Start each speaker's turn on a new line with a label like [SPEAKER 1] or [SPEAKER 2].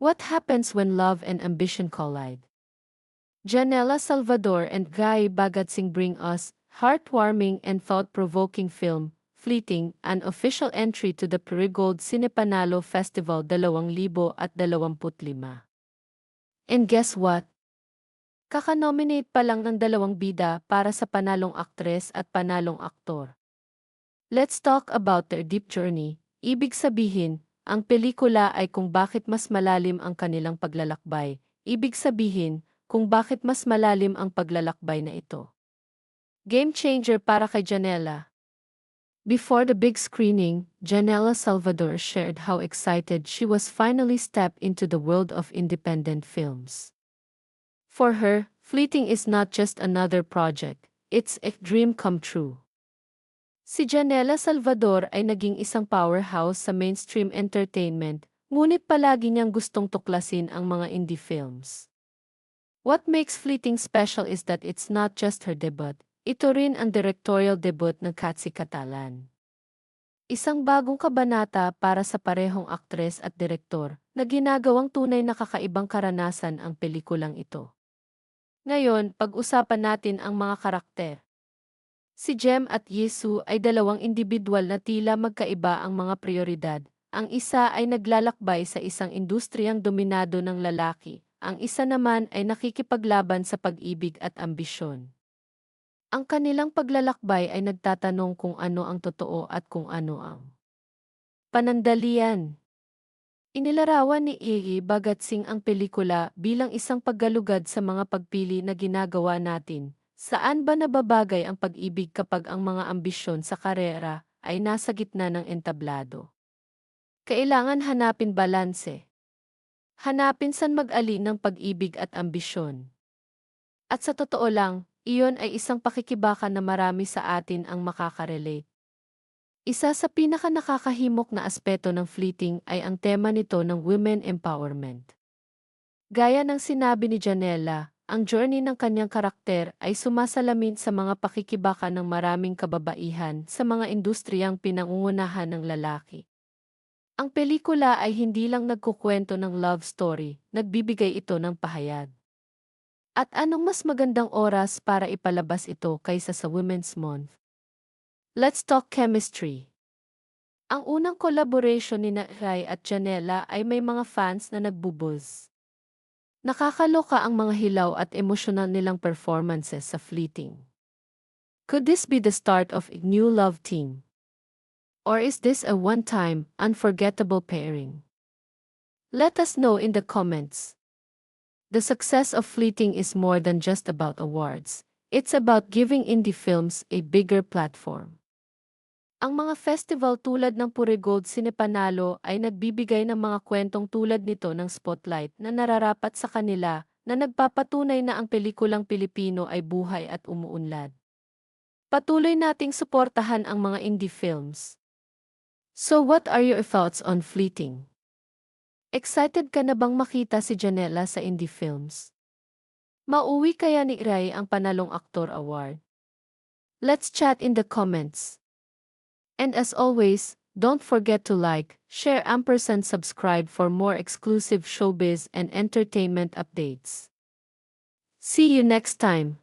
[SPEAKER 1] What happens when love and ambition collide? Janela Salvador and Guy Bagatsing bring us heartwarming and thought-provoking film, Fleeting, an official entry to the Perigold Cinepanalo Festival 2025. And guess what? Kaka-nominate pa lang ng dalawang bida para sa panalong aktres at panalong aktor. Let's talk about their deep journey. Ibig sabihin, ang pelikula ay kung bakit mas malalim ang kanilang paglalakbay. Ibig sabihin, kung bakit mas malalim ang paglalakbay na ito. Game changer para kay Janela. Before the big screening, Janela Salvador shared how excited she was finally step into the world of independent films. For her, Fleeting is not just another project, it's a dream come true. Si Janela Salvador ay naging isang powerhouse sa mainstream entertainment, ngunit palagi niyang gustong tuklasin ang mga indie films. What makes Fleeting special is that it's not just her debut, ito rin ang directorial debut ng Katsi Catalan. Isang bagong kabanata para sa parehong aktres at direktor na ginagawang tunay na kakaibang karanasan ang pelikulang ito. Ngayon, pag-usapan natin ang mga karakter. Si Jem at Yesu ay dalawang individual na tila magkaiba ang mga prioridad. Ang isa ay naglalakbay sa isang industriyang dominado ng lalaki. Ang isa naman ay nakikipaglaban sa pag-ibig at ambisyon. Ang kanilang paglalakbay ay nagtatanong kung ano ang totoo at kung ano ang panandalian. Inilarawan ni Iggy Bagatsing ang pelikula bilang isang paggalugad sa mga pagpili na ginagawa natin Saan ba nababagay ang pag-ibig kapag ang mga ambisyon sa karera ay nasa gitna ng entablado? Kailangan hanapin balanse. Hanapin san mag-alin ng pag-ibig at ambisyon. At sa totoo lang, iyon ay isang pakikibaka na marami sa atin ang makakarelate. Isa sa pinaka nakakahimok na aspeto ng fleeting ay ang tema nito ng women empowerment. Gaya ng sinabi ni Janela, ang journey ng kanyang karakter ay sumasalamin sa mga pakikibaka ng maraming kababaihan sa mga industriyang pinangungunahan ng lalaki. Ang pelikula ay hindi lang nagkukwento ng love story, nagbibigay ito ng pahayag. At anong mas magandang oras para ipalabas ito kaysa sa Women's Month? Let's talk chemistry. Ang unang collaboration ni Rai at Janela ay may mga fans na nagbubuzz. Nakakaloka ang mga hilaw at emosyonal nilang performances sa fleeting. Could this be the start of a new love team? Or is this a one-time, unforgettable pairing? Let us know in the comments. The success of Fleeting is more than just about awards. It's about giving indie films a bigger platform. Ang mga festival tulad ng Purigold Cinepanalo ay nagbibigay ng mga kwentong tulad nito ng spotlight na nararapat sa kanila na nagpapatunay na ang pelikulang Pilipino ay buhay at umuunlad. Patuloy nating suportahan ang mga indie films. So what are your thoughts on Fleeting? Excited ka na bang makita si Janela sa indie films? Mauwi kaya ni Ray ang Panalong Aktor Award? Let's chat in the comments. And as always, don't forget to like, share ampersand subscribe for more exclusive showbiz and entertainment updates. See you next time.